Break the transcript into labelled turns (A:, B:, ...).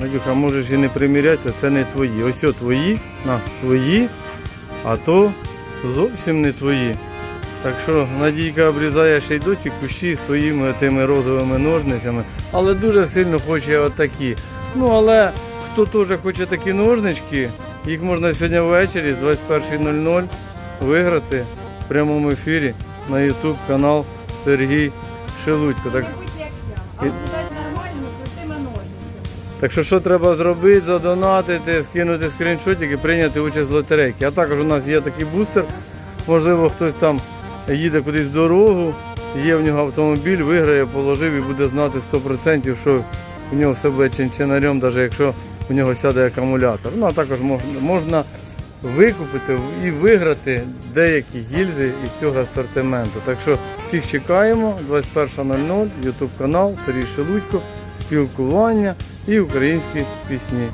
A: Надюха, можеш і не примірятися, це не твої. Ось о твої, на, свої, а то зовсім не твої. Так що Надійка обрізає ще й досі кущі своїми тими розовими ножницями, але дуже сильно хоче отакі. Ну але хто теж хоче такі ножнички, їх можна сьогодні ввечері з 21.00 виграти в прямому ефірі на YouTube канал Сергій Шелудько. Так, так що що треба зробити, задонатити, скинути скріншотик і прийняти участь в лотерейці. А також у нас є такий бустер. Можливо, хтось там їде кудись в дорогу, є в нього автомобіль, виграє, положив і буде знати 100%, що у нього все буде чинчинарем, навіть якщо у нього сяде акумулятор. Ну а також можна, викупити і виграти деякі гільзи із цього асортименту. Так що всіх чекаємо 21.00, YouTube канал Сергій Шелудько, спілкування і українські пісні.